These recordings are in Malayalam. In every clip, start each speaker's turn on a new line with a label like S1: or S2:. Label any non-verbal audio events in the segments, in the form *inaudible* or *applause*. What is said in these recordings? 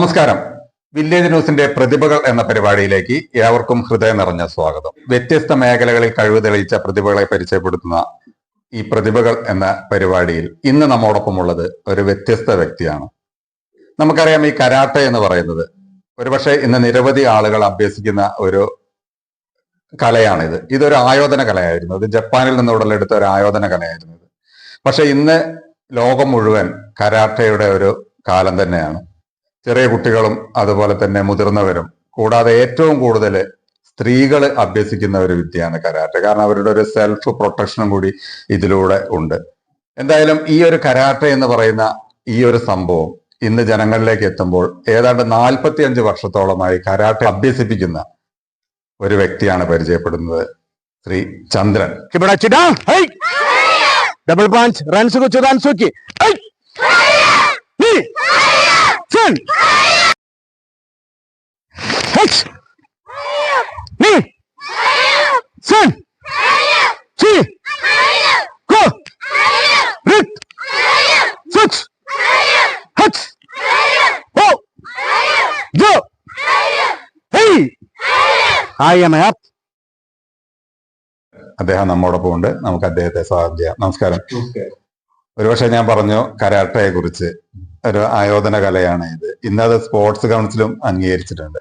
S1: നമസ്കാരം. വില്ലേജ് ന്യൂസിന്റെ പ്രതിഭകൾ എന്ന പരിപാടിയിലേക്ക് ഏവർക്കും ഹൃദയം നിറഞ്ഞ സ്വാഗതം. വ്യത്യസ്ത മേഖലകളിൽ കഴിവ് തെളിയിച്ച പ്രതിഭകളെ പരിചയപ്പെടുത്തുന്ന ഈ പ്രതിഭകൾ എന്ന പരിപാടിയിൽ ഇന്ന് നമ്മോടൊപ്പമുള്ളത് ഒരു വ്യത്യസ്ത വ്യക്തിയാണ്. നമുക്കറിയാം ഈ കരാട്ടെ എന്ന് പറയുന്നത് ഒരുപക്ഷെ ഇന്ന് നിരവധി ആളുകൾ അഭ്യസിക്കുന്ന ഒരു കലയാണിത്. ഇതൊരു ആയോധന കലയായിരുന്നു. ഇത് ജപ്പാനിൽ നിന്ന് ഉടലെടുത്ത ഒരു ആയോധന കലയായിരുന്നു ഇത്. പക്ഷെ ഇന്ന് ലോകം മുഴുവൻ കരാട്ടയുടെ ഒരു കാലം തന്നെയാണ്. ചെറിയ കുട്ടികളും അതുപോലെ തന്നെ മുതിർന്നവരും കൂടാതെ ഏറ്റവും കൂടുതൽ സ്ത്രീകൾ അഭ്യസിക്കുന്ന ഒരു വിദ്യയാണ് കരാട്ടെ കാരണം അവരുടെ ഒരു സെൽഫ് പ്രൊട്ടക്ഷനും കൂടി ഇതിലൂടെ ഉണ്ട്. എന്തായാലും ഈ ഒരു കരാട്ടെ എന്ന് പറയുന്ന ഈ ഒരു സംഭവം ഇന്ന് ജനങ്ങളിലേക്ക് എത്തുമ്പോൾ ഏതാണ്ട് നാൽപ്പത്തി അഞ്ച് വർഷത്തോളമായി കരാട്ടെ അഭ്യസിപ്പിക്കുന്ന ഒരു വ്യക്തിയാണ് പരിചയപ്പെടുന്നത് Shri Chandran.
S2: Double punch runs Double punch. Ransuku Chin. Hitch. Knee. Chin. Chi. Go. Rit. Switch. Hutch. Ho. Go. Hey. I am up.
S1: അദ്ദേഹം നമ്മോടൊപ്പം ഉണ്ട് നമുക്ക് അദ്ദേഹത്തെ സ്വാഗതം ചെയ്യാം നമസ്കാരം ഒരുപക്ഷെ ഞാൻ പറഞ്ഞു കരാട്ടയെ കുറിച്ച് ഒരു ആയോധന കലയാണ് ഇത്. ഇന്നത് സ്പോർട്സ് കൗൺസിലും അംഗീകരിച്ചിട്ടുണ്ട്.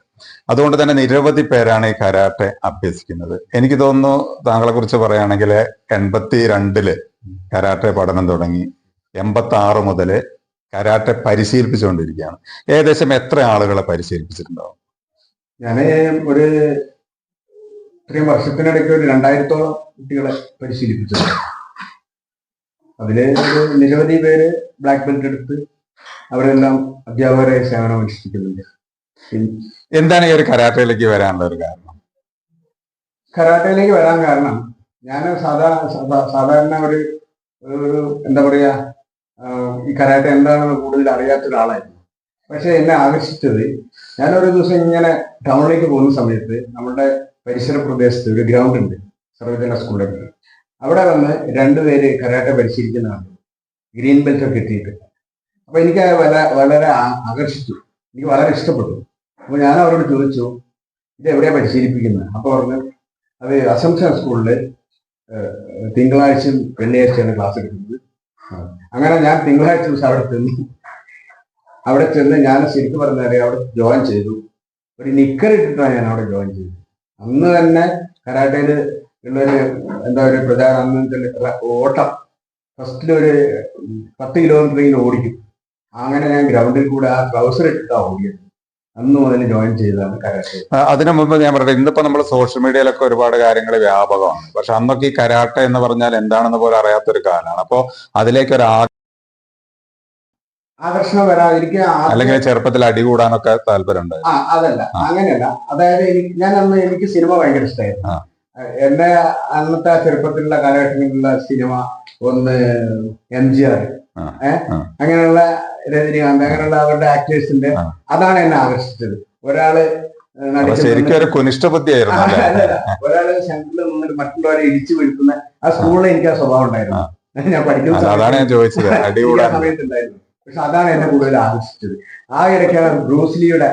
S1: അതുകൊണ്ട് തന്നെ നിരവധി പേരാണ് ഈ കരാട്ടെ അഭ്യസിക്കുന്നത്. എനിക്ക് തോന്നുന്നു താങ്കളെ കുറിച്ച് പറയുകയാണെങ്കിൽ എൺപത്തി രണ്ടിൽ കരാട്ടെ പഠനം തുടങ്ങി എൺപത്തി ആറ് മുതൽ കരാട്ടെ പരിശീലിപ്പിച്ചുകൊണ്ടിരിക്കുകയാണ്. ഏകദേശം എത്ര ആളുകളെ പരിശീലിപ്പിച്ചിട്ടുണ്ടാവും
S3: ഞാൻ ഒരു ഇത്രയും വർഷത്തിനിടയ്ക്ക് ഒരു രണ്ടായിരത്തോളം കുട്ടികളെ പരിശീലിപ്പിച്ചു അതിൽ നിരവധി പേര് ബ്ലാക്ക് ബെൽറ്റ് എടുത്ത് അവരെല്ലാം അധ്യാപകരെ സേവനം അനുഷ്ഠിക്കുന്നുണ്ട്
S1: എന്താണ് ഈ ഒരു കരാട്ടയിലേക്ക് വരാനുള്ള ഒരു കാരണം?
S3: കരാട്ടയിലേക്ക് വരാൻ കാരണം ഞാൻ സാധാ സാധാ- സാധാരണ ഒരു ഒരു എന്താ പറയാ ഈ കരാട്ട എന്താണെന്ന് കൂടുതൽ അറിയാത്ത ഒരാളായിരുന്നു. പക്ഷെ എന്നെ ആകർഷിച്ചത് ഞാനൊരു ദിവസം ഇങ്ങനെ ടൗണിലേക്ക് പോകുന്ന സമയത്ത് നമ്മുടെ പരിസര പ്രദേശത്ത് ഒരു ഗ്രൗണ്ട് ഉണ്ട്. സർവജന സ്കൂളുണ്ട് അവിടെ വന്ന് രണ്ടുപേര് കരാട്ട പഠിച്ചിരിക്കുന്നതാണ് ഗ്രീൻ ബെൽറ്റ് ഒക്കെ കിട്ടിയിട്ട് അപ്പൊ എനിക്ക് വളരെ വളരെ ആകർഷിച്ചു. എനിക്ക് വളരെ ഇഷ്ടപ്പെട്ടു. അപ്പൊ ഞാൻ അവരോട് ചോദിച്ചു ഇത് എവിടെയാ പരിശീലിപ്പിക്കുന്നത് അപ്പൊ പറഞ്ഞു അത് അസംഷൻ സ്കൂളിൽ ഏഹ്, തിങ്കളാഴ്ചയും വെള്ളിയാഴ്ചയാണ് ക്ലാസ് എടുക്കുന്നത്. അങ്ങനെ ഞാൻ തിങ്കളാഴ്ച ദിവസം അവിടെ ചെന്നു അവിടെ ചെന്ന് ഞാൻ ശരിക്കും പറഞ്ഞാൽ അവിടെ ജോയിൻ ചെയ്തു. ഒരു നിക്കർ ഇട്ടിട്ടാണ് ഞാൻ അവിടെ ജോയിൻ ചെയ്തത്. അന്ന് തന്നെ കരാട്ടയിൽ ഉള്ളൊരു എന്താ ഒരു പ്രചാരം അന്നത്തെ ഓട്ടം. ഫസ്റ്റിൽ ഒരു പത്ത് കിലോമീറ്റർ ഓടിക്കും. അങ്ങനെ ഞാൻ ഗ്രൗണ്ടിൽ കൂടെ ആ ട്രൗസർ ഇട്ടിട്ടാണ് ഓടിയത്. അന്ന് മുതൽ ജോയിൻ ചെയ്തതാണ് കരാട്ടെ.
S1: അതിനു മുമ്പ് ഞാൻ പറയട്ടെ ഇന്നിപ്പോ നമ്മൾ സോഷ്യൽ മീഡിയയിലൊക്കെ ഒരുപാട് കാര്യങ്ങൾ വ്യാപകമാണ്. പക്ഷെ അന്നൊക്കെ ഈ കരാട്ടെ എന്ന് പറഞ്ഞാൽ എന്താണെന്ന് പോലും അറിയാത്തൊരു കാലമാണ്. അപ്പോ അതിലേക്ക് ഒരു
S3: ആകർഷണം വരാതിരിക്കുക
S1: അല്ലെങ്കിൽ ചെറുപ്പത്തിൽ അടി കൂടാനൊക്കെ താല്പര്യമുണ്ട്.
S3: ആ അതല്ല. അങ്ങനെയല്ല. അതായത് ഞാൻ അന്ന് എനിക്ക് സിനിമ ഭയങ്കര ഇഷ്ടമായിരുന്നു. എന്റെ അന്നത്തെ ചെറുപ്പത്തിലുള്ള കാലഘട്ടങ്ങളിലുള്ള സിനിമ ഒന്ന് എം ജി ആർ. അങ്ങനെയുള്ള രജനീകാന്ത് അങ്ങനെയുള്ള അവരുടെ ആക്ടേഴ്സിന്റെ. അതാണ് എന്നെ ആകർഷിച്ചത്. ഒരാൾ
S1: ശരിക്കും ഒരു.
S3: ഒരാൾ ശങ്കറിൽ നിന്നിട്ട് മറ്റുള്ളവരെ ഇടിച്ചു വീഴ്ത്തുന്ന ആ സ്കൂളിൽ എനിക്ക് ആ സ്വഭാവം ഉണ്ടായിരുന്നു. ഞാൻ പഠിക്കുന്ന
S1: അതാണ് ഞാൻ ചോദിച്ചത്. അടി *laughs*
S3: എനിക്ക്
S1: കൂടാൻ
S3: സമയത്ത് പക്ഷെ അതാണ് എന്നെ കൂടുതൽ ആകർഷിച്ചത്. ആ ഇടയ്ക്കാണ് ബ്രൂസ്ലിയുടെ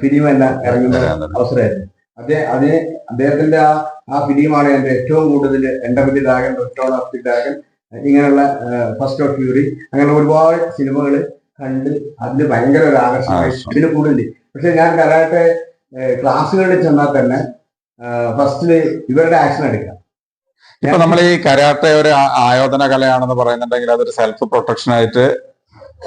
S3: ഫിലിം എല്ലാം ഇറങ്ങുന്ന അവസരമായിരുന്നു. അദ്ദേഹം അതിന് അദ്ദേഹത്തിന്റെ ആ ആ ഫിലിമാണ് എന്റെ ഏറ്റവും കൂടുതൽ enter the dragon return of the dragon ഇങ്ങനെയുള്ള ഫസ്റ്റ് ഓഫ് ഫ്യൂറി അങ്ങനെ ഒരുപാട് സിനിമകൾ കണ്ട് അതിന് ഭയങ്കര ഒരു
S1: ആകർഷണം.
S3: ഇതിന് കൂടുതൽ. പക്ഷെ ഞാൻ കരാട്ടെ ക്ലാസ്സുകളിൽ ചെന്നാൽ തന്നെ ഫസ്റ്റിൽ ഇവരുടെ ആക്ഷൻ എടുക്കാം.
S1: ഇപ്പൊ നമ്മൾ ഈ കരാട്ടെ ഒരു ആയോധന കലയാണെന്ന് പറയുന്നുണ്ടെങ്കിൽ അതൊരു സെൽഫ് പ്രൊട്ടക്ഷൻ ആയിട്ട്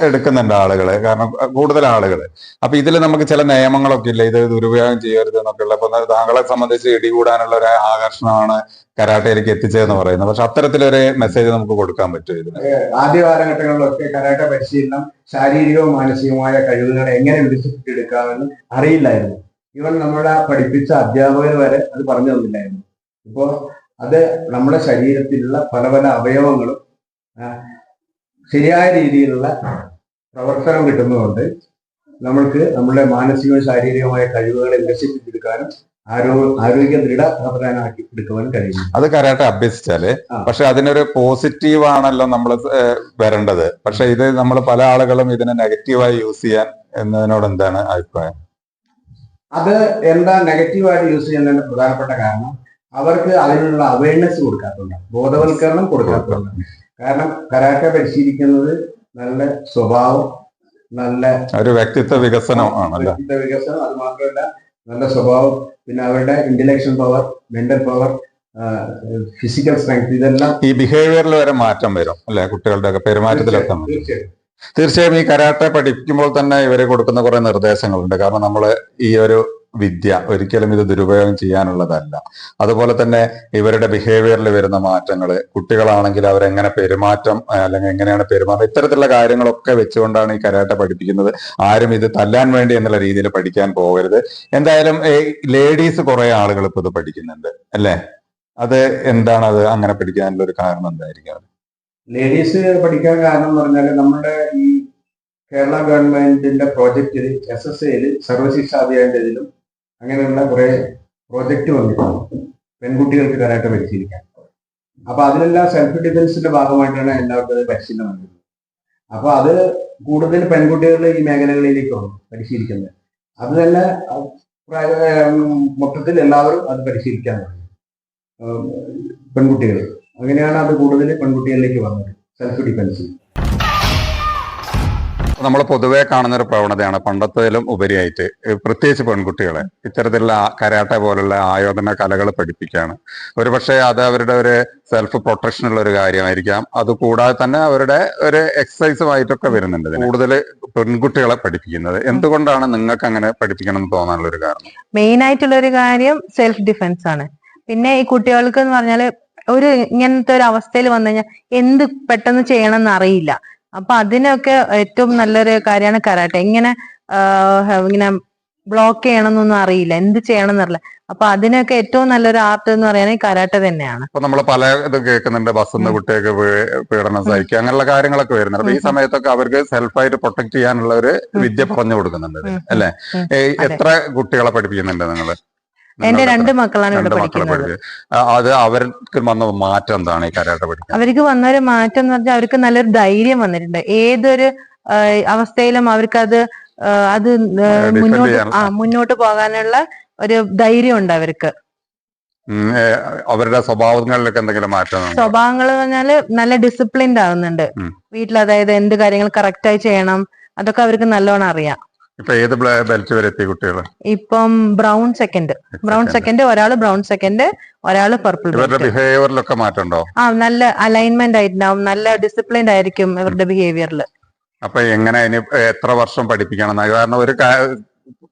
S1: എടുക്കുന്നുണ്ട് ആളുകൾ. കാരണം കൂടുതൽ ആളുകൾ അപ്പൊ ഇതിൽ നമുക്ക് ചില നിയമങ്ങളൊക്കെ ഇല്ല? ഇത് ദുരുപയോഗം ചെയ്യരുത് എന്നൊക്കെ ഉള്ള. അപ്പൊ താങ്കളെ സംബന്ധിച്ച് ഇടികൂടാനുള്ള ഒരു ആകർഷണമാണ് കരാട്ടയിലേക്ക് എത്തിച്ചതെന്ന് പറയുന്നത്. പക്ഷെ അത്തരത്തിലൊരു മെസ്സേജ് നമുക്ക് കൊടുക്കാൻ പറ്റും ഇതിന്?
S3: ആദ്യ കാലഘട്ടങ്ങളിലൊക്കെ കരാട്ട പരിശീലനം ശാരീരികവും മാനസികവുമായ കഴിവുകളെ എങ്ങനെ വികസിപ്പിച്ചെടുക്കാമെന്ന് അറിയില്ലായിരുന്നു. ഇവൻ നമ്മളെ പഠിപ്പിച്ച അധ്യാപകർ വരെ അത് പറഞ്ഞു തന്നില്ലായിരുന്നു. ഇപ്പോ അത് നമ്മുടെ ശരീരത്തിലുള്ള പല പല അവയവങ്ങളും ശരിയായ രീതിയിലുള്ള പ്രവർത്തനം കിട്ടുന്നതുകൊണ്ട് നമ്മൾക്ക് നമ്മുടെ മാനസികവും ശാരീരികവുമായ കഴിവുകളെ വികസിപ്പിച്ചെടുക്കാനും ആരോഗ്യ
S1: അത് കരാട്ടെ
S3: അഭ്യസിച്ചാൽ.
S1: പക്ഷെ അതിനൊരു പോസിറ്റീവ് ആണല്ലോ നമ്മൾ വരേണ്ടത്. പക്ഷെ ഇത് നമ്മൾ പല ആളുകളും ഇതിനെ നെഗറ്റീവായി യൂസ് ചെയ്യാൻ എന്നതിനോട് എന്താണ് അഭിപ്രായം?
S3: അത് എന്താ നെഗറ്റീവായിട്ട് യൂസ് ചെയ്യുന്നതിന്റെ പ്രധാനപ്പെട്ട കാരണം അവർക്ക് അതിനുള്ള അവയർനെസ് കൊടുക്കാത്തുണ്ട് ബോധവൽക്കരണം കൊടുക്കാത്തതുകൊണ്ട് കാരണം കരാട്ടെ പരിശീലിക്കുന്നത് നല്ല സ്വഭാവം നല്ല
S1: ഒരു വ്യക്തിത്വ വികസനം ആണല്ലേ?
S3: വ്യക്തിത്വ വികസനം. അത് മാത്രമല്ല നല്ല സ്വഭാവം പിന്നെ അവരുടെ intellectual power mental power physical strength ഇതെല്ലാം
S1: ഈ ബിഹേവിയറിൽ വരെ മാറ്റം വരും അല്ലെ? കുട്ടികളുടെ ഒക്കെ പെരുമാറ്റത്തിലൊക്കെ.
S3: തീർച്ചയായും
S1: തീർച്ചയായും. ഈ കരാട്ടെ പഠിക്കുമ്പോൾ തന്നെ ഇവർ കൊടുക്കുന്ന കുറെ നിർദ്ദേശങ്ങളുണ്ട്. കാരണം നമ്മൾ ഈ ഒരു വിദ്യ ഒരിക്കലും ഇത് ദുരുപയോഗം ചെയ്യാനുള്ളതല്ല. അതുപോലെ തന്നെ ഇവരുടെ ബിഹേവിയറിൽ വരുന്ന മാറ്റങ്ങൾ കുട്ടികളാണെങ്കിൽ അവരെങ്ങനെ പെരുമാറ്റം അല്ലെങ്കിൽ എങ്ങനെയാണ് പെരുമാറുന്നത് ഇത്തരത്തിലുള്ള കാര്യങ്ങളൊക്കെ വെച്ചുകൊണ്ടാണ് ഈ കരാട്ട പഠിപ്പിക്കുന്നത്. ആരും ഇത് തല്ലാൻ വേണ്ടി എന്നുള്ള രീതിയിൽ പഠിക്കാൻ പോകരുത്. എന്തായാലും ലേഡീസ് കുറെ ആളുകൾ ഇപ്പൊ ഇത് പഠിക്കുന്നുണ്ട് അല്ലേ? അത് എന്താണ് അത് അങ്ങനെ പഠിക്കാനുള്ള ഒരു കാരണം എന്തായിരിക്കും
S3: ലേഡീസ് പഠിക്കാൻ കാരണം എന്ന് പറഞ്ഞാൽ നമ്മുടെ ഈ കേരള ഗവൺമെന്റിന്റെ പ്രോജക്റ്റിൽ എസ് എസ് എയിൽ സർവശിക്ഷാ അഭിയാന്റെ ഇതിലും അങ്ങനെയുള്ള കുറെ പ്രോജക്റ്റ് വന്നിട്ടുണ്ട്. പെൺകുട്ടികൾക്ക് കരാട്ടെ പരിശീലിക്കാൻ. അപ്പൊ അതിനെല്ലാം സെൽഫ് ഡിഫൻസിന്റെ ഭാഗമായിട്ടാണ് എല്ലാവർക്കും പരിശീലനം നൽകുന്നത് അപ്പൊ അത് കൂടുതൽ പെൺകുട്ടികൾ ഈ മേഖലകളിലേക്കാണ് പരിശീലിക്കുന്നത്. അത് തന്നെ മൊത്തത്തിൽ എല്ലാവരും അത് പരിശീലിക്കാൻ പെൺകുട്ടികൾ. അങ്ങനെയാണ് അത് കൂടുതൽ പെൺകുട്ടികളിലേക്ക് വന്നത് സെൽഫ് ഡിഫൻസ്
S1: നമ്മൾ പൊതുവേ കാണുന്ന ഒരു പ്രവണതയാണ് പണ്ടത്തേലും ഉപരിയായിട്ട് പ്രത്യേകിച്ച് പെൺകുട്ടികളെ. ഇത്തരത്തിലുള്ള കരാട്ട പോലുള്ള ആയോധന കലകൾ പഠിപ്പിക്കുകയാണ് ഒരുപക്ഷെ അത് അവരുടെ ഒരു സെൽഫ് പ്രൊട്ടക്ഷനുള്ള ഒരു കാര്യമായിരിക്കാം. അത് കൂടാതെ തന്നെ അവരുടെ ഒരു എക്സസൈസുമായിട്ടൊക്കെ വരുന്നുണ്ട്. കൂടുതൽ പെൺകുട്ടികളെ പഠിപ്പിക്കുന്നത്. എന്തുകൊണ്ടാണ് നിങ്ങൾക്ക് അങ്ങനെ പഠിപ്പിക്കണം എന്ന് തോന്നാനുള്ള ഒരു കാരണം?
S4: മെയിൻ ആയിട്ടുള്ള ഒരു കാര്യം സെൽഫ് ഡിഫെൻസ് ആണ്. പിന്നെ ഈ കുട്ടികൾക്ക് എന്ന് പറഞ്ഞാൽ ഒരു ഇങ്ങനത്തെ ഒരു അവസ്ഥയിൽ വന്നു കഴിഞ്ഞാൽ എന്ത് പെട്ടെന്ന് ചെയ്യണം എന്ന് അറിയില്ല. അപ്പൊ അതിനൊക്കെ ഏറ്റവും നല്ലൊരു കാര്യമാണ് കരാട്ടെ. ഇങ്ങനെ ഇങ്ങനെ ബ്ലോക്ക് ചെയ്യണം എന്നൊന്നും അറിയില്ല. എന്ത് ചെയ്യണം എന്നറിയില്ല അപ്പൊ അതിനൊക്കെ ഏറ്റവും നല്ലൊരു ആർട്ട് എന്ന് പറയുന്നത് കരാട്ടെ തന്നെയാണ്.
S1: ഇപ്പൊ നമ്മൾ പല ഇത് കേൾക്കുന്നുണ്ട്. ബസ്സിന്ന് കുട്ടിയൊക്കെ പീഡനം സഹിക്കുക അങ്ങനെയുള്ള കാര്യങ്ങളൊക്കെ വരുന്നുണ്ട്. അപ്പൊ ഈ സമയത്തൊക്കെ അവർക്ക് സെൽഫായിട്ട് പ്രൊട്ടക്ട് ചെയ്യാനുള്ള ഒരു വിദ്യ പറഞ്ഞു കൊടുക്കുന്നുണ്ട് അല്ലെ. എത്ര കുട്ടികളെ പഠിപ്പിക്കുന്നുണ്ട് നിങ്ങൾ?
S4: എന്റെ രണ്ട് മക്കളാണ് ഇവിടെ പഠിക്കുന്നത്.
S1: അത് അവർക്ക് വന്ന മാറ്റം എന്താണ് ഈ കരാട്ടെ
S4: അവർക്ക് വന്നൊരു മാറ്റം എന്ന് പറഞ്ഞാൽ അവർക്ക് നല്ലൊരു ധൈര്യം വന്നിട്ടുണ്ട്. ഏതൊരു അവസ്ഥയിലും അവർക്കത് അത് മുന്നോട്ട് ആ മുന്നോട്ട് പോകാനുള്ള ഒരു ധൈര്യം ഉണ്ട് അവർക്ക്.
S1: അവരുടെ സ്വഭാവങ്ങളിലൊക്കെ എന്തെങ്കിലും മാറ്റം വന്നോ?
S4: സ്വഭാവങ്ങൾ പറഞ്ഞാൽ നല്ല ഡിസിപ്ലിൻഡ് ആവുന്നുണ്ട്. വീട്ടിൽ അതായത് എന്ത് കാര്യങ്ങൾ കറക്റ്റായി ആയി ചെയ്യണം അതൊക്കെ അവർക്ക് നല്ലോണം അറിയാം.
S1: ഇപ്പൊ ഏത് ബെൽറ്റ് വരെ എത്തി കുട്ടികൾ
S4: ഇപ്പം ബ്രൗൺ സെക്കൻഡ് ബ്രൗൺ സെക്കൻഡ് ഒരാൾ ബ്രൗൺ സെക്കൻഡ് ഒരാൾ പർപ്പിൾ
S1: ഇവരുടെ ബിഹേവിയറിലൊക്കെ മാറ്റം ഉണ്ടോ
S4: ആ നല്ല അലൈൻമെന്റ് ആയിട്ടുണ്ടാവും നല്ല ഡിസിപ്ലിൻഡ് ആയിരിക്കും ഇവരുടെ ബിഹേവിയറിൽ
S1: അപ്പൊ എങ്ങനെ ഇനി എത്ര വർഷം പഠിപ്പിക്കണം കാരണം ഒരു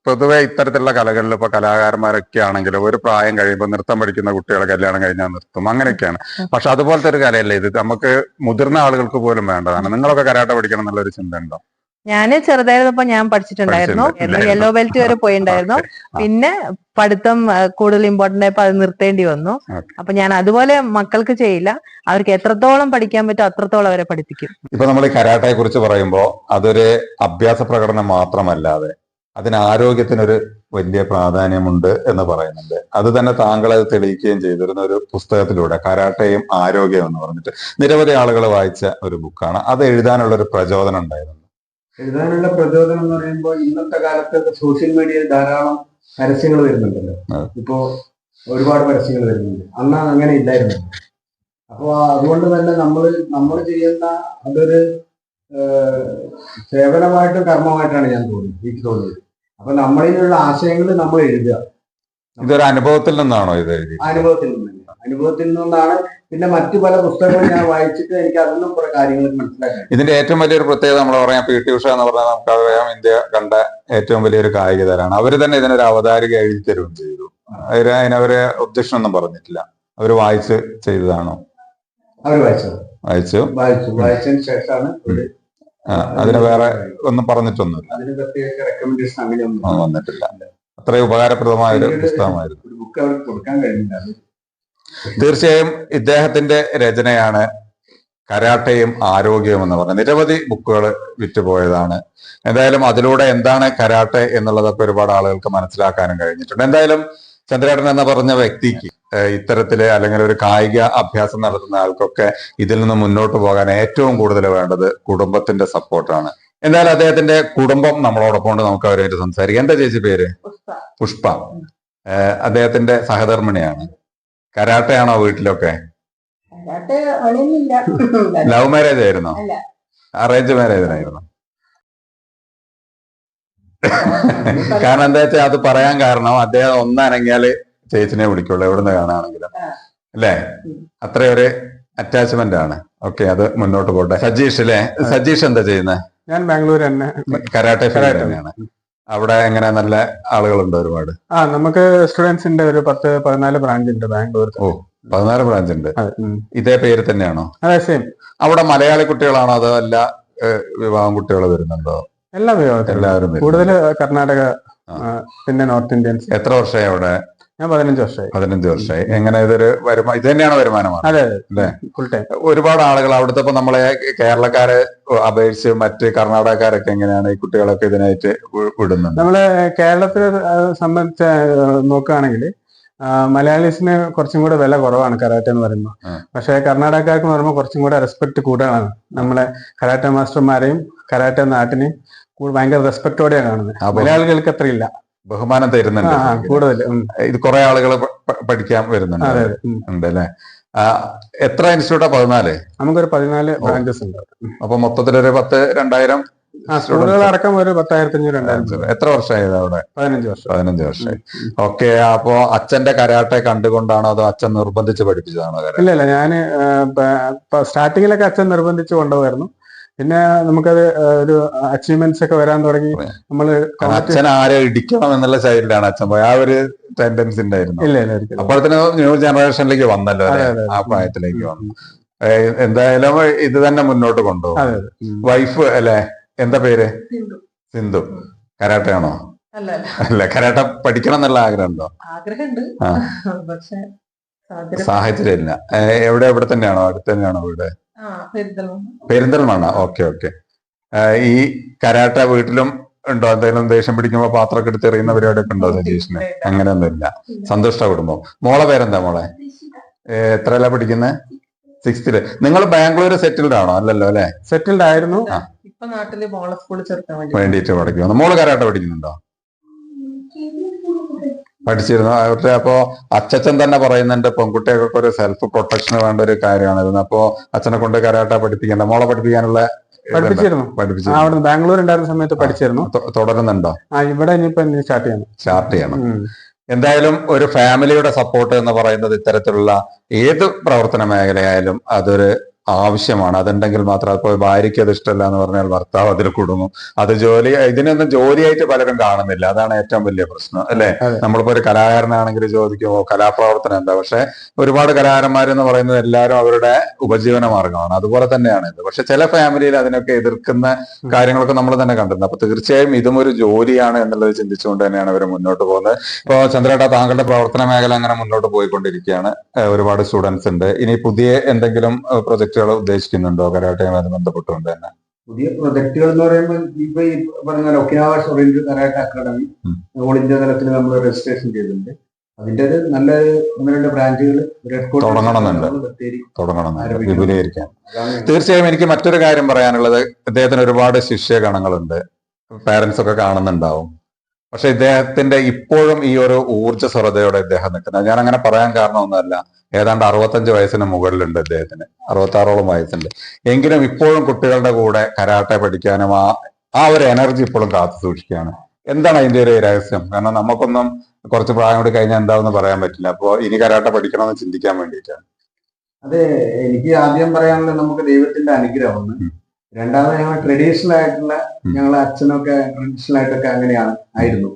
S1: പൊതുവെ ഇത്തരത്തിലുള്ള കലകളിൽ ഇപ്പൊ കലാകാരന്മാരൊക്കെ ആണെങ്കിലും ഒരു പ്രായം കഴിയുമ്പോൾ നൃത്തം പഠിക്കുന്ന കുട്ടികളെ കല്യാണം കഴിഞ്ഞാൽ നിർത്തും. അങ്ങനെയൊക്കെയാണ്. പക്ഷെ അതുപോലത്തെ ഒരു കലയല്ലേ ഇത്? നമുക്ക് മുതിർന്ന ആളുകൾക്ക് പോലും വേണ്ടതാണ്. നിങ്ങളൊക്കെ കരാട്ട പഠിക്കണം എന്നുള്ള ഒരു ചിന്ത ഉണ്ടോ?
S4: ഞാൻ ചെറുതായിരുന്നപ്പോ ഞാൻ പഠിച്ചിട്ടുണ്ടായിരുന്നു. യെല്ലോ ബെൽറ്റ് വരെ പോയിണ്ടായിരുന്നു. പിന്നെ പഠിത്തം കൂടുതൽ ഇമ്പോർട്ടന്റ് ആയപ്പോ അത് നിർത്തേണ്ടി വന്നു. അപ്പൊ ഞാൻ അതുപോലെ മക്കൾക്ക് ചെയ്യില്ല. അവർക്ക് എത്രത്തോളം പഠിക്കാൻ പറ്റും അത്രത്തോളം അവരെ പഠിപ്പിക്കും.
S1: ഇപ്പൊ നമ്മൾ ഈ കരാട്ടയെ കുറിച്ച് പറയുമ്പോൾ അതൊരു അഭ്യാസ പ്രകടനം മാത്രമല്ലാതെ അതിന് ആരോഗ്യത്തിനൊരു വലിയ പ്രാധാന്യമുണ്ട് എന്ന് പറയുന്നുണ്ട്. അത് തന്നെ താങ്കൾ അത് തെളിയിക്കുകയും ചെയ്തിരുന്ന ഒരു പുസ്തകത്തിലൂടെ കരാട്ടയും ആരോഗ്യം എന്ന് പറഞ്ഞിട്ട് നിരവധി ആളുകൾ വായിച്ച ഒരു ബുക്കാണ് അത് എഴുതാനുള്ള ഒരു പ്രചോദനം ഉണ്ടായിരുന്നു.
S3: എഴുതാനുള്ള പ്രചോദനം എന്ന് പറയുമ്പോൾ ഇന്നത്തെ കാലത്ത് സോഷ്യൽ മീഡിയയിൽ ധാരാളം പരസ്യങ്ങൾ വരുന്നുണ്ടല്ലോ. ഇപ്പോ ഒരുപാട് പരസ്യങ്ങൾ വരുന്നുണ്ട്. അന്ന് അങ്ങനെ ഇല്ലായിരുന്നു. അപ്പോൾ അതുകൊണ്ട് തന്നെ നമ്മൾ നമ്മൾ ചെയ്യുന്ന അതൊരു സേവനമായിട്ടും കർമ്മമായിട്ടാണ് ഞാൻ തോന്നുന്നത് എനിക്ക് തോന്നിയത്. അപ്പൊ നമ്മളിലുള്ള ആശയങ്ങൾ നമ്മൾ എഴുതുക.
S1: ഇതൊരു അനുഭവത്തിൽ നിന്നാണോ ഇത്
S3: അനുഭവത്തിൽ നിന്ന്. അനുഭവത്തിൽ നിന്നാണ് പിന്നെ മറ്റു പല പുസ്തകങ്ങളും ഞാൻ വായിച്ചിട്ട് എനിക്ക് അതിനും കുറെ കാര്യങ്ങൾ മനസ്സിലാക്കാം
S1: ഇതിന്റെ ഏറ്റവും വലിയൊരു പ്രത്യേകത നമ്മൾ പറയാം പി ടി ഉഷ എന്ന് പറഞ്ഞാൽ നമുക്ക് അറിയാം ഇന്ത്യ കണ്ട ഏറ്റവും വലിയൊരു കായിക താരമാണ് അവർ തന്നെ ഇതിനൊരു അവതാരിക എഴുതി തരുകയും ചെയ്തു. അവർ അതിനവര് ഒബ്ജക്ഷൻ ഒന്നും പറഞ്ഞിട്ടില്ല. അവർ വായിച്ച് ചെയ്തതാണോ?
S3: അവർ വായിച്ചത്.
S1: വായിച്ചു.
S3: വായിച്ചു. വായിച്ചതിന് ശേഷമാണ്
S1: അതിന് വേറെ ഒന്നും പറഞ്ഞിട്ടൊന്നുമില്ല.
S3: അതിന് പ്രത്യേക റെക്കമെൻഡേഷൻ അങ്ങനെ
S1: ഒന്നും വന്നിട്ടില്ല. അത്രയും ഉപകാരപ്രദമായ ഒരു പുസ്തകമായിരുന്നു.
S3: ഒരു ബുക്ക് അവർക്ക് കൊടുക്കാൻ കഴിഞ്ഞില്ല. അത്
S1: തീർച്ചയായും ഇദ്ദേഹത്തിന്റെ രചനയാണ് കരാട്ടയും ആരോഗ്യവും എന്ന് പറഞ്ഞ നിരവധി ബുക്കുകൾ വിറ്റുപോയതാണ്. എന്തായാലും അതിലൂടെ എന്താണ് കരാട്ടെ എന്നുള്ളതൊക്കെ ഒരുപാട് ആളുകൾക്ക് മനസ്സിലാക്കാനും കഴിഞ്ഞിട്ടുണ്ട്. എന്തായാലും ചന്ദ്രേട്ടൻ എന്ന് പറഞ്ഞ വ്യക്തിക്ക് ഇത്തരത്തിൽ അല്ലെങ്കിൽ ഒരു കായിക അഭ്യാസം നടത്തുന്ന ആൾക്കൊക്കെ ഇതിൽ നിന്ന് മുന്നോട്ട് പോകാൻ ഏറ്റവും കൂടുതൽ വേണ്ടത് കുടുംബത്തിന്റെ സപ്പോർട്ടാണ്. എന്തായാലും അദ്ദേഹത്തിന്റെ കുടുംബം നമ്മളോടൊപ്പം ഉണ്ട്. നമുക്ക് അവരുമായിട്ട് സംസാരിക്കാം. എന്താ ചേച്ചി പേര്? പുഷ്പ. അദ്ദേഹത്തിന്റെ സഹധർമ്മിണിയാണ്. കരാട്ടയാണോ വീട്ടിലൊക്കെ? ലവ് മാരേജ് ആയിരുന്നോ?
S5: അല്ല.
S1: അറേഞ്ച് മാരേജ് ആയിരുന്നു? കാരണം എന്താ വെച്ചാൽ അത് പറയാൻ കാരണം അദ്ദേഹം ഒന്നനങ്ങിയാൽ ചേച്ചിനെ വിളിക്കുള്ളൂ എവിടുന്ന് കാണാണെങ്കിലും. അല്ലേ?
S5: ഉം.
S1: അത്രയൊരു അറ്റാച്ച്മെന്റ് ആണ്. ഓക്കെ അത് മുന്നോട്ട് പോട്ടെ. സജീഷ് അല്ലേ? സജീഷ് എന്താ ചെയ്യുന്നത്
S2: ഞാൻ ബാംഗ്ലൂർ തന്നെ.
S1: Karate field. തന്നെയാണ്. അവിടെ എങ്ങനെ നല്ല ആളുകളുണ്ട് ഒരുപാട്?
S2: ആ നമുക്ക് സ്റ്റുഡൻസിന്റെ ഒരു പത്ത് പതിനാല് ബ്രാഞ്ച് ഉണ്ട് ബാംഗ്ലൂർ
S1: ഓ പതിനാല് ബ്രാഞ്ച് ഉണ്ട്. ഇതേ പേര് തന്നെയാണോ?
S2: അതെ സെയിം
S1: അവിടെ മലയാളി കുട്ടികളാണോ അതോ എല്ലാ ഏഹ്, വിഭാഗം കുട്ടികൾ വരുന്നുണ്ടോ?
S2: എല്ലാ വിഭാഗത്തിലും.
S1: എല്ലാവരും
S2: കൂടുതൽ കർണാടക പിന്നെ നോർത്ത് ഇന്ത്യൻസ്.
S1: എത്ര വർഷമായി അവിടെ?
S2: ഞാൻ പതിനഞ്ച് വർഷമായി
S1: പതിനഞ്ച് വർഷമായി എങ്ങനെ ഇതൊരു വരുമാനം ഇത് തന്നെയാണ് വരുമാനമാണ്
S2: അതെ
S1: അല്ലേ?
S2: ഫുൾ ടൈം
S1: ഒരുപാട് ആളുകൾ അവിടുത്തെ ഇപ്പൊ നമ്മളെ കേരളക്കാരെ അപേക്ഷിച്ച് മറ്റ് കർണാടകക്കാരൊക്കെ എങ്ങനെയാണ് ഈ കുട്ടികളൊക്കെ ഇതിനായിട്ട് വിടുന്നത്?
S2: നമ്മളെ കേരളത്തിലെ സംബന്ധിച്ച് നോക്കുകയാണെങ്കിൽ മലയാളീസിന് കുറച്ചും കൂടെ വില കുറവാണ് കരാട്ടെ എന്ന് പറയുമ്പോൾ. പക്ഷെ കർണാടകക്കാർക്ക് എന്ന് പറയുമ്പോൾ കുറച്ചും കൂടെ റെസ്പെക്ട് കൂടുതലാണ്. നമ്മളെ കരാട്ടെ മാസ്റ്റർമാരെയും കരാട്ടെ നാട്ടിനെയും ഭയങ്കര റെസ്പെക്ടോടെയാണ് കാണുന്നത്. മലയാളികൾക്ക് അത്രയില്ല
S1: ബഹുമാനം തരുന്നുണ്ട്.
S2: കൂടുതൽ
S1: ഇത് കുറെ ആളുകൾ പഠിക്കാൻ വരുന്നുണ്ട്. ഉണ്ട് അല്ലേ എത്ര ഇൻസ്റ്റിറ്റ്യൂട്ടാ? പതിനാല്?
S2: നമുക്കൊരു പതിനാല് ബ്രാഞ്ചസ് ഉണ്ട്.
S1: അപ്പൊ മൊത്തത്തിലൊരു പത്ത് രണ്ടായിരം
S2: സ്കൂളുകൾ അടക്കം ഒരു പത്തായിരത്തി അഞ്ഞൂറ് രണ്ടായിരം
S1: എത്ര വർഷമായത് അവിടെ?
S2: പതിനഞ്ച് വർഷം.
S1: പതിനഞ്ച് വർഷമായി. ഓക്കെ അപ്പോ അച്ഛന്റെ കരാട്ടെ കണ്ടുകൊണ്ടാണോ അതോ അച്ഛൻ നിർബന്ധിച്ച് പഠിപ്പിച്ചതാണോ
S2: ഇല്ല ഇല്ല ഞാൻ സ്റ്റാർട്ടിങ്ങിലൊക്കെ അച്ഛൻ നിർബന്ധിച്ച് കൊണ്ടുപോയിരുന്നു പിന്നെ നമുക്കത് ഒരു അച്ചീവ്മെന്റ്സ് ഒക്കെ വരാൻ തുടങ്ങി.
S1: നമ്മൾ അച്ഛൻ ആരെ ഇടിക്കണം എന്നുള്ള സൈഡിലാണ് അച്ഛൻ പോയ ആ ഒരു ടെൻഡൻസി ഉണ്ടായിരുന്നു. അപ്പോഴത്തേന് ന്യൂ ജനറേഷനിലേക്ക് വന്നല്ലോ. ആ പ്രായത്തിലേക്ക് വന്നു. എന്തായാലും ഇത് തന്നെ മുന്നോട്ട് കൊണ്ടുപോകും. വൈഫ് അല്ലെ? എന്താ പേര്?
S5: സിന്ധു.
S1: കരാട്ടയാണോ? കരാട്ടെ ആണോ
S5: അല്ല
S1: കരാട്ട പഠിക്കണം എന്നുള്ള ആഗ്രഹം ഉണ്ടോ
S5: ആഗ്രഹമുണ്ട്.
S1: ആ.
S5: പക്ഷെ സാഹചര്യം
S1: സാഹചര്യം ഇല്ല എവിടെ എവിടെ തന്നെയാണോ? അടുത്ത് തന്നെയാണോ വീട്?
S5: ആ പെരുന്തൽമണ്ണ.
S1: Okay okay. ഈ കരാട്ട വീട്ടിലും ഉണ്ടോ? എന്തെങ്കിലും ദേഷ്യം പിടിക്കുമ്പോ പാത്രമൊക്കെ എടുത്ത് എറിയുന്ന പരിപാടിയൊക്കെ ഉണ്ടോ സജീഷിന് അങ്ങനെയൊന്നുമില്ല. സന്തുഷ്ട കുടുംബം. മോളെ പേരെന്താ മോളെ? എത്ര എത്രയല്ല പഠിക്കുന്നത് സിക്സ്ത്തിൽ. നിങ്ങൾ ബാംഗ്ലൂർ സെറ്റിൽഡ് ആണോ? അല്ലല്ലോ അല്ലെ?
S2: സെറ്റിൽഡ് ആയിരുന്നു.
S1: വേണ്ടിയിട്ട് പഠിക്കുന്നു മോൾ കരാട്ട പഠിക്കുന്നുണ്ടോ? പഠിച്ചിരുന്നു. അവരുടെ അപ്പോ അച്ഛൻ തന്നെ പറയുന്നുണ്ട് പെൺകുട്ടികൾക്ക് ഒരു സെൽഫ് പ്രൊട്ടക്ഷൻ വേണ്ട ഒരു കാര്യമാണ് അപ്പോ അച്ഛനെ കൊണ്ട് കരാട്ട പഠിപ്പിക്കണ്ട. മോളെ പഠിപ്പിക്കാനുള്ള?
S2: പഠിപ്പിച്ചിരുന്നു.
S1: പഠിപ്പിച്ചു
S2: അവിടെ ബാംഗ്ലൂർ ഉണ്ടായിരുന്ന സമയത്ത് പഠിച്ചിരുന്നു.
S1: തുടരുന്നുണ്ടോ?
S2: ആ ഇവിടെ ഇനിയിപ്പോ സ്റ്റാർട്ട് ചെയ്യണം.
S1: സ്റ്റാർട്ട് ചെയ്യണം. എന്തായാലും ഒരു ഫാമിലിയുടെ സപ്പോർട്ട് എന്ന് പറയുന്നത് ഇത്തരത്തിലുള്ള ഏത് പ്രവർത്തന മേഖലയായാലും അതൊരു ആവശ്യമാണ്. അതുണ്ടെങ്കിൽ മാത്രം അപ്പോൾ ഭാര്യയ്ക്ക് അത് ഇഷ്ടമല്ല എന്ന് പറഞ്ഞാൽ ഭർത്താവ് അതിൽ കുടുങ്ങും. അത് ജോലി ഇതിനൊന്നും ജോലിയായിട്ട് പലരും കാണുന്നില്ല. അതാണ് ഏറ്റവും വലിയ പ്രശ്നം അല്ലെ. നമ്മളിപ്പോ ഒരു കലാകാരനാണെങ്കിൽ ചോദിക്കുമോ കലാപ്രവർത്തനം എന്താ? പക്ഷെ ഒരുപാട് കലാകാരന്മാരെന്ന് പറയുന്നത് എല്ലാവരും അവരുടെ ഉപജീവന മാർഗമാണ് അതുപോലെ തന്നെയാണ് ഇത്. പക്ഷെ ചില ഫാമിലിയിൽ അതിനൊക്കെ എതിർക്കുന്ന കാര്യങ്ങളൊക്കെ നമ്മൾ തന്നെ കണ്ടിരുന്നു അപ്പൊ തീർച്ചയായും ഇതും ഒരു ജോലിയാണ് എന്നുള്ളത് ചിന്തിച്ചുകൊണ്ട് തന്നെയാണ് അവർ മുന്നോട്ട് പോകുന്നത്. ഇപ്പോ ചന്ദ്രേട്ട താങ്കളുടെ പ്രവർത്തന മേഖല അങ്ങനെ മുന്നോട്ട് പോയിക്കൊണ്ടിരിക്കുകയാണ്. ഒരുപാട് സ്റ്റുഡൻസ് ഉണ്ട്. ഇനി പുതിയ എന്തെങ്കിലും പ്രൊജക്ടുകൾ ഉദ്ദേശിക്കുന്നുണ്ടോ? കരാട്ടയുമായി ബന്ധപ്പെട്ടുകൊണ്ട് തന്നെ.
S3: പുതിയ പ്രൊജക്ടുകൾ എന്ന് പറയുമ്പോൾ ഇപ്പൊ ഈ പറഞ്ഞ ഒക്കിനാവ സൊറിയന്റ് കരാട്ട അക്കാദമി ഓൾ ഇന്ത്യ തലത്തിൽ നമ്മൾ രജിസ്ട്രേഷൻ ചെയ്തിട്ടുണ്ട്. അതിന്റെ ഒരു നല്ല ഒന്ന് രണ്ട് ബ്രാഞ്ചുകൾ
S1: തുടങ്ങണമെന്നുണ്ട്. വിപുലീകരിക്കാൻ. തീർച്ചയായും എനിക്ക് മറ്റൊരു കാര്യം പറയാനുള്ളത്. അദ്ദേഹത്തിന് ഒരുപാട് ശിഷ്യഗണങ്ങളുണ്ട് പാരന്റ്സ് ഒക്കെ കാണുന്നുണ്ടാവും. പക്ഷെ ഇദ്ദേഹത്തിന്റെ ഇപ്പോഴും ഈ ഒരു ഊർജസ്വലതയോടെ ഇദ്ദേഹം നിൽക്കുന്നത്. ഞാൻ അങ്ങനെ പറയാൻ കാരണമൊന്നുമല്ല. ഏതാണ്ട് അറുപത്തഞ്ച് വയസ്സിന് മുകളിലുണ്ട് ഇദ്ദേഹത്തിന്. അറുപത്താറോളം വയസ്സുണ്ട്. എങ്കിലും ഇപ്പോഴും കുട്ടികളുടെ കൂടെ കരാട്ടെ പഠിക്കാനും ആ ആ ഒരു എനർജി ഇപ്പോഴും കാത്തു സൂക്ഷിക്കുകയാണ്. എന്താണ് അതിന്റെ ഒരു രഹസ്യം? കാരണം നമുക്കൊന്നും കുറച്ച് പ്രായം കൂടി കഴിഞ്ഞാൽ എന്താണെന്ന് പറയാൻ പറ്റില്ല. അപ്പോൾ ഇനി കരാട്ടെ പഠിക്കണമെന്ന് ചിന്തിക്കാൻ വേണ്ടിയിട്ടാണ്.
S3: അതെ എനിക്ക് ആദ്യം പറയാനുള്ളത് നമുക്ക് ദൈവത്തിന്റെ അനുഗ്രഹം ഒന്ന്.
S1: ഉം.
S3: രണ്ടാമത് ഞങ്ങൾ ട്രഡീഷണൽ ആയിട്ടുള്ള. ഞങ്ങളെ അച്ഛനൊക്കെ ട്രഡീഷണൽ ആയിട്ടൊക്കെ അങ്ങനെയാണ് ആയിരുന്നു.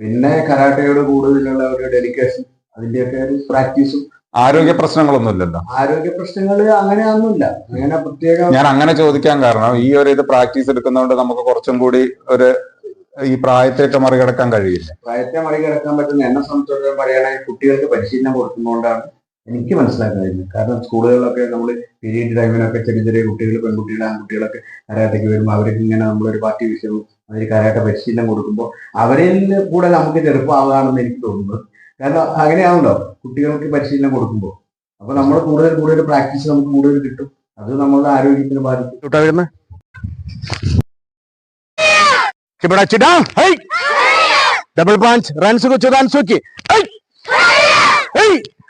S3: പിന്നെ കരാട്ടയോട് കൂടുതലുള്ള ഒരു ഡെഡിക്കേഷൻ അതിന്റെയൊക്കെ ഒരു പ്രാക്ടീസും
S1: ആരോഗ്യ പ്രശ്നങ്ങളൊന്നും ഇല്ലല്ലോ.
S3: ആരോഗ്യ പ്രശ്നങ്ങൾ അങ്ങനെയൊന്നുമില്ല. അങ്ങനെ പ്രത്യേക
S1: ഞാൻ അങ്ങനെ ചോദിക്കാൻ കാരണം ഈ ഒരു ഇത് പ്രാക്ടീസ് എടുക്കുന്നതുകൊണ്ട് നമുക്ക് കുറച്ചും കൂടി ഒരു ഈ പ്രായത്തെയൊക്കെ മറികടക്കാൻ കഴിയില്ല?
S3: പ്രായത്തെ മറികടക്കാൻ പറ്റുന്ന എന്നെ സംബന്ധിച്ചിടത്തോളം പറയുകയാണെങ്കിൽ കുട്ടികൾക്ക് പരിശീലനം കൊടുക്കുന്നതുകൊണ്ടാണ് എനിക്ക് മനസ്സിലാക്കാൻ കാരണം സ്കൂളുകളിലൊക്കെ നമ്മൾ പീരീഡ് ടൈമിനൊക്കെ ചെറിയ ചെറിയ കുട്ടികൾ പെൺകുട്ടികൾ ആൺകുട്ടികളൊക്കെ കരാട്ടയ്ക്ക് വരുമ്പോൾ അവർക്ക് ഇങ്ങനെ നമ്മളൊരു പാർട്ടി വിഷയവും അവർ കരാട്ട പരിശീലനം കൊടുക്കുമ്പോൾ അവരിൽ കൂടെ നമുക്ക് ചെറുപ്പമാകാണെന്ന് എനിക്ക് തോന്നുന്നു. കാരണം അങ്ങനെയാണല്ലോ കുട്ടികൾക്ക് പരിശീലനം കൊടുക്കുമ്പോൾ അപ്പൊ നമ്മൾ കൂടുതൽ കൂടുതൽ പ്രാക്ടീസ് നമുക്ക് കൂടുതൽ കിട്ടും. അത് നമ്മളുടെ ആരോഗ്യത്തിന് ബാധിക്കും.
S6: ഡബിൾ പാഞ്ച് റൺസ് കൊച്ചു റൺസ് നോക്കി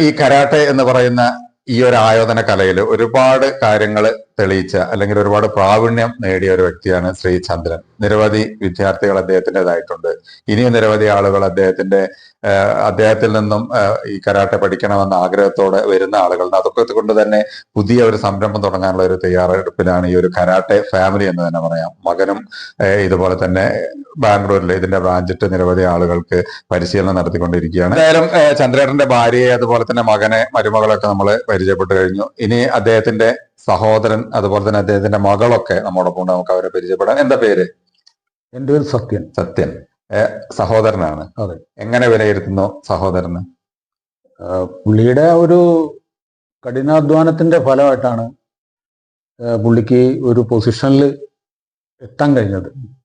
S1: ഈ കരാട്ടെ എന്ന് പറയുന്ന ഈ ഒരു ആയോധന കലയിൽ ഒരുപാട് കാര്യങ്ങൾ തെളിയിച്ച അല്ലെങ്കിൽ ഒരുപാട് പ്രാവീണ്യം നേടിയ ഒരു വ്യക്തിയാണ് ശ്രീ ചന്ദ്രൻ. നിരവധി വിദ്യാർത്ഥികൾ അദ്ദേഹത്തിന്റെതായിട്ടുണ്ട്. ഇനിയും നിരവധി ആളുകൾ അദ്ദേഹത്തിന്റെ അദ്ദേഹത്തിൽ നിന്നും ഈ കരാട്ടെ പഠിക്കണമെന്ന ആഗ്രഹത്തോടെ വരുന്ന ആളുകൾ. അതൊക്കെ കൊണ്ട് തന്നെ പുതിയ ഒരു സംരംഭം തുടങ്ങാനുള്ള ഒരു തയ്യാറെടുപ്പിലാണ് ഈ ഒരു കരാട്ടെ ഫാമിലി എന്ന് തന്നെ പറയാം. മകനും ഇതുപോലെ തന്നെ ബാംഗ്ലൂരിൽ ഇതിന്റെ ബ്രാഞ്ചിട്ട് നിരവധി ആളുകൾക്ക് പരിശീലനം നടത്തിക്കൊണ്ടിരിക്കുകയാണ്. എന്തായാലും ചന്ദ്രേട്ടന്റെ ഭാര്യയെ അതുപോലെ തന്നെ മകനെ മരുമകളൊക്കെ നമ്മൾ പരിചയപ്പെട്ടു കഴിഞ്ഞു. ഇനി അദ്ദേഹത്തിന്റെ സഹോദരൻ അതുപോലെ തന്നെ അദ്ദേഹത്തിന്റെ മകളൊക്കെ നമ്മോടൊപ്പം ഉണ്ട്. നമുക്ക് അവരെ പരിചയപ്പെടാൻ എന്താ പേര്?
S2: എന്റെ പേര് സത്യൻ.
S1: സത്യൻ. സഹോദരനാണ്.
S2: അതെ.
S1: എങ്ങനെ വിലയിരുത്തുന്നു സഹോദരന്?
S2: പുള്ളിയുടെ ഒരു കഠിനാധ്വാനത്തിന്റെ ഫലമായിട്ടാണ് പുള്ളിക്ക് ഒരു പൊസിഷനിൽ എത്താൻ കഴിഞ്ഞത്.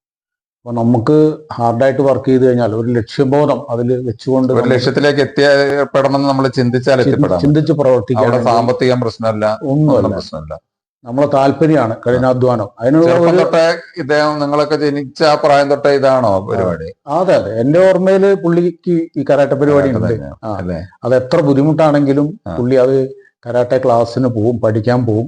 S2: അപ്പൊ നമുക്ക് ഹാർഡായിട്ട് വർക്ക് ചെയ്ത് കഴിഞ്ഞാൽ ഒരു ലക്ഷ്യബോധം അതിൽ വെച്ചുകൊണ്ട്
S1: ഒരു ലക്ഷ്യത്തിലേക്ക് എത്തിപ്പെടണം നമ്മൾ ചിന്തിച്ചാൽ
S2: ചിന്തിച്ച് പ്രവർത്തിക്കാം
S1: സാമ്പത്തിക പ്രശ്നമല്ല ഒന്നും പ്രശ്നമില്ല.
S2: നമ്മളെ താല്പര്യമാണ് കഠിനാധ്വാനം. അതിനുള്ള
S1: തൊട്ടേ ഇദ്ദേഹം നിങ്ങളൊക്കെ ജനിച്ച പ്രായം തൊട്ട ഇതാണോ പരിപാടി?
S2: അതെ അതെ. എന്റെ ഓർമ്മയിൽ പുള്ളിക്ക് ഈ കരാട്ടെ പരിപാടി ഉണ്ട്. അത് എത്ര ബുദ്ധിമുട്ടാണെങ്കിലും. പുള്ളി അത് കരാട്ടെ ക്ലാസ്സിന് പോവും പഠിക്കാൻ പോവും.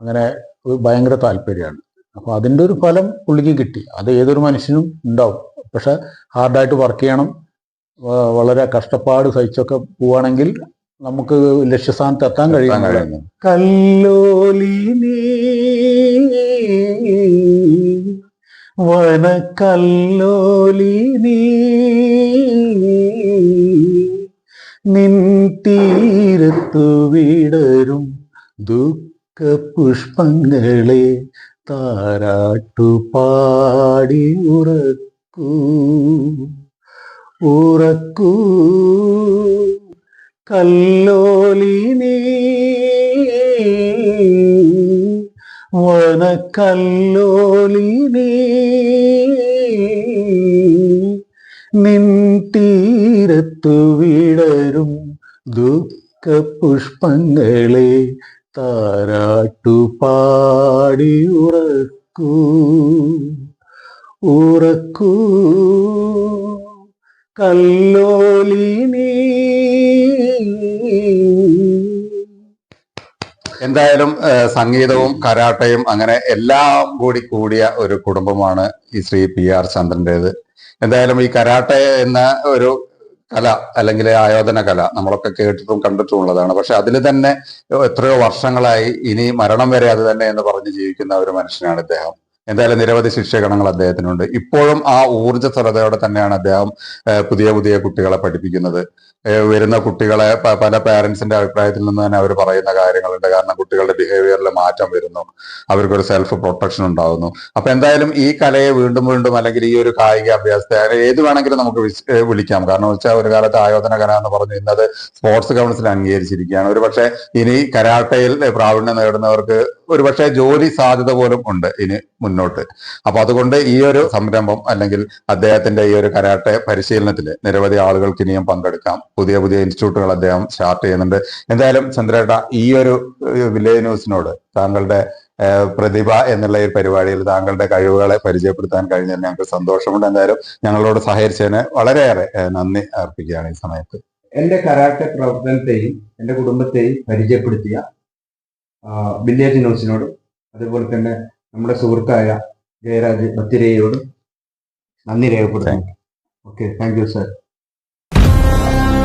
S2: അങ്ങനെ ഒരു ഭയങ്കര താല്പര്യമാണ്. അപ്പൊ അതിന്റെ ഒരു ഫലം പുള്ളിക്ക് കിട്ടി. അത് ഏതൊരു മനുഷ്യനും ഉണ്ടാവും. പക്ഷെ ഹാർഡായിട്ട് വർക്ക് ചെയ്യണം വളരെ കഷ്ടപ്പാട് സഹിച്ചൊക്കെ പോവാണെങ്കിൽ നമുക്ക് ലക്ഷ്യസ്ഥാനത്ത് എത്താൻ
S1: എത്താൻ
S2: കഴിയും.
S1: കഴിയുന്നു.
S2: കല്ലോലിനി വനക്കല്ലോലിനി നിൻ തീരത്തു വിടരും ദുഃഖ പുഷ്പങ്ങളെ താരാട്ടു പാടി ഉറക്കൂ ഉറക്കൂ കല്ലോലിനി വനക്കല്ലോലിനി നിൻ തീരത്തു വിടരും ദുഃഖ പുഷ്പങ്ങളെ താരാട്ടു പാടി ഉറക്കൂ. ഉറക്കൂ കല്ലോലിനി
S1: എന്തായാലും സംഗീതവും കരാട്ടയും അങ്ങനെ എല്ലാം കൂടി കൂടിയ ഒരു കുടുംബമാണ് ഈ ശ്രീ പി ആർ ചന്ദ്രന്റെത്. എന്തായാലും ഈ കരാട്ടെ എന്ന ഒരു കല അല്ലെങ്കിൽ ആയോധന കല നമ്മളൊക്കെ കേട്ടിട്ടും കണ്ടിട്ടും ഉള്ളതാണ്. പക്ഷെ അതിൽ തന്നെ എത്രയോ വർഷങ്ങളായി ഇനി മരണം വരെ അത് തന്നെ എന്ന് പറഞ്ഞ് ജീവിക്കുന്ന ഒരു മനുഷ്യനാണ് ഇദ്ദേഹം. എന്തായാലും നിരവധി ശിക്ഷകണങ്ങൾ അദ്ദേഹത്തിനുണ്ട്. ഇപ്പോഴും ആ ഊർജസ്വലതയോടെ തന്നെയാണ് അദ്ദേഹം പുതിയ പുതിയ കുട്ടികളെ പഠിപ്പിക്കുന്നത്. വരുന്ന കുട്ടികളെ പല പാരന്റ്സിന്റെ അഭിപ്രായത്തിൽ നിന്ന് തന്നെ അവർ പറയുന്ന കാര്യങ്ങളുണ്ട്. കാരണം കുട്ടികളുടെ ബിഹേവിയറിൽ മാറ്റം വരുന്നു. അവർക്കൊരു സെൽഫ് പ്രൊട്ടക്ഷൻ ഉണ്ടാകുന്നു അപ്പൊ എന്തായാലും ഈ കലയെ വീണ്ടും വീണ്ടും അല്ലെങ്കിൽ ഈ ഒരു കായിക അഭ്യാസത്തെ ഏത് വേണമെങ്കിലും നമുക്ക് വിളിക്കാം. കാരണം വെച്ചാൽ ഒരു കാലത്ത് ആയോധന കല എന്ന് പറഞ്ഞു ഇന്നത് സ്പോർട്സ് കൗൺസിൽ അംഗീകരിച്ചിരിക്കുകയാണ്. ഒരു പക്ഷേ ഇനി കരാട്ടയിൽ പ്രാവീണ്യം നേടുന്നവർക്ക് ഒരു പക്ഷേ ജോലി സാധ്യത പോലും ഉണ്ട് ഇനി മുന്നോട്ട്. അപ്പൊ അതുകൊണ്ട് ഈ ഒരു സംരംഭം അല്ലെങ്കിൽ അദ്ദേഹത്തിന്റെ ഈ ഒരു കരാട്ടെ പരിശീലനത്തിൽ നിരവധി ആളുകൾക്ക് ഇനിയും പങ്കെടുക്കാം. പുതിയ പുതിയ ഇൻസ്റ്റിറ്റ്യൂട്ടുകൾ അദ്ദേഹം സ്റ്റാർട്ട് ചെയ്യുന്നുണ്ട്. എന്തായാലും ചന്ദ്രേട്ട ഈ ഒരു വില്ലേജ് ന്യൂസിനോട് താങ്കളുടെ പ്രതിഭ എന്നുള്ള ഈ പരിപാടിയിൽ താങ്കളുടെ കഴിവുകളെ പരിചയപ്പെടുത്താൻ കഴിഞ്ഞാൽ ഞങ്ങൾക്ക് സന്തോഷമുണ്ട്. എന്തായാലും ഞങ്ങളോട് സഹകരിച്ചതിന് വളരെയേറെ നന്ദി അർപ്പിക്കുകയാണ് ഈ സമയത്ത്.
S3: എന്റെ കരാട്ടെ പ്രവർത്തനത്തെയും എന്റെ കുടുംബത്തെയും പരിചയപ്പെടുത്തിയ വില്ലേജ് ന്യൂസിനോടും അതുപോലെ തന്നെ നമ്മുടെ സുഹൃത്തായ ജയരാജ് ബത്തിരയോടും നന്ദി രേഖപ്പെടുത്തുന്നു. Okay thank you sir